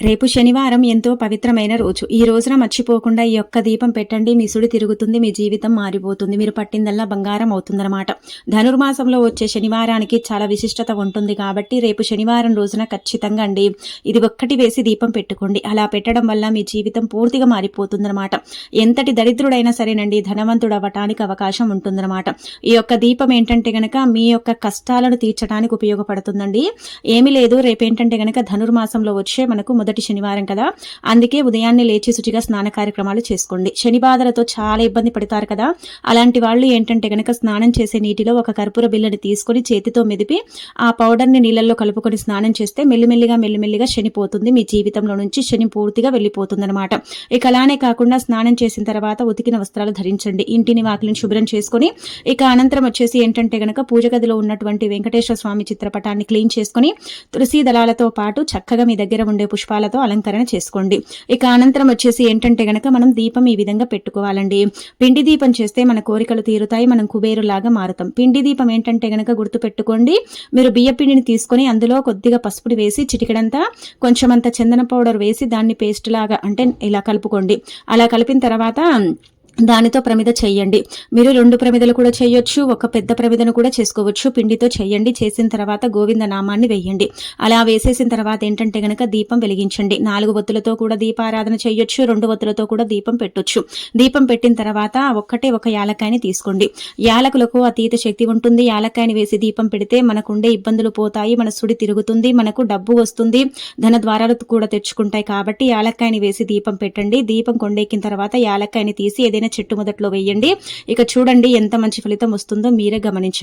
రేపు శనివారం ఎంతో పవిత్రమైన రోజు. ఈ రోజున మర్చిపోకుండా ఈ యొక్క దీపం పెట్టండి. మీ సుడి తిరుగుతుంది మీ జీవితం మారిపోతుంది. మీరు పట్టిందల్లా బంగారం అవుతుందన్నమాట. ధనుర్మాసంలో వచ్చే శనివారానికి చాలా విశిష్టత ఉంటుంది కాబట్టి రేపు శనివారం రోజున ఖచ్చితంగా అండి ఇది ఒక్కటి వేసి దీపం పెట్టుకోండి. అలా పెట్టడం వల్ల మీ జీవితం పూర్తిగా మారిపోతుందన్నమాట. ఎంతటి దరిద్రుడైనా సరేనండి ధనవంతుడు అవ్వటానికి అవకాశం ఉంటుందన్నమాట. ఈ యొక్క దీపం ఏంటంటే గనక మీ యొక్క కష్టాలను తీర్చడానికి ఉపయోగపడుతుందండి. ఏమీ లేదు రేపేంటంటే గనక ధనుర్మాసంలో వచ్చే మనకు మొదటి శనివారం కదా. అందుకే ఉదయాన్నే లేచి శుచిగా స్నాన కార్యక్రమాలు చేసుకోండి. శని బాధలతో చాలా ఇబ్బంది పడతారు కదా. అలాంటి వాళ్ళు ఏంటంటే గనక స్నానం చేసే నీటిలో ఒక కర్పూర బిల్లని తీసుకొని చేతితో మెదిపి ఆ పౌడర్ని నీళ్ళల్లో కలుపుకొని స్నానం చేస్తే మెల్లిమెల్లిగా మెల్లిమెల్లిగా శని పోతుంది. మీ జీవితంలో నుంచి శని పూర్తిగా వెళ్ళిపోతుంది అనమాట ఇక అలానే కాకుండా స్నానం చేసిన తర్వాత ఉతికిన వస్త్రాలు ధరించండి. ఇంటిని వాకిలిని శుభ్రం చేసుకొని ఇక అనంతరం వచ్చేసి ఏంటంటే గనక పూజ గదిలో ఉన్నటువంటి వెంకటేశ్వర స్వామి చిత్రపటాన్ని క్లీన్ చేసుకొని తులసి దళాలతో పాటు చక్కగా మీ దగ్గర ఉండే పుష్ప పుష్పాలతో అలంకరణ చేసుకోండి. ఇక అనంతరం వచ్చేసి ఏంటంటే గనక మనం దీపం ఈ విధంగా పెట్టుకోవాలండి. పిండి దీపం చేస్తే మన కోరికలు తీరుతాయి మనం కుబేరులాగా మారుతాం. పిండి దీపం ఏంటంటే గనక గుర్తు పెట్టుకోండి మీరు బియ్య పిండిని తీసుకొని అందులో కొద్దిగా పసుపుడి వేసి చిటికడంతా కొంచెం అంత చందన పౌడర్ వేసి దాన్ని పేస్ట్ లాగా అంటే ఇలా కలుపుకోండి. అలా కలిపిన తర్వాత దానితో ప్రమిద చేయండి. మీరు రెండు ప్రమిదలు కూడా చేయొచ్చు ఒక పెద్ద ప్రమిదను కూడా చేసుకోవచ్చు. పిండితో చేయండి చేసిన తర్వాత గోవింద నామాన్ని వేయండి. అలా వేసేసిన తర్వాత ఏంటంటే గనక దీపం వెలిగించండి. నాలుగు ఒత్తులతో కూడా దీపారాధన చేయొచ్చు రెండు ఒత్తులతో కూడా దీపం పెట్టొచ్చు. దీపం పెట్టిన తర్వాత ఒక్కటే ఒక యాలకాయని తీసుకోండి. యాలకులకు అతీత శక్తి ఉంటుంది. యాలకాయని వేసి దీపం పెడితే మనకుండే ఇబ్బందులు పోతాయి మన సుడి తిరుగుతుంది మనకు డబ్బు వస్తుంది ధన ద్వారాలు కూడా తెచ్చుకుంటాయి కాబట్టి యాలక్కాయని వేసి దీపం పెట్టండి. దీపం కొండెక్కిన తర్వాత యాలక్కాయని తీసి ఏదైనా చెట్టు మొదట్లో వేయండి. ఇక చూడండి ఎంత మంచి ఫలితం వస్తుందో మీరే గమనించండి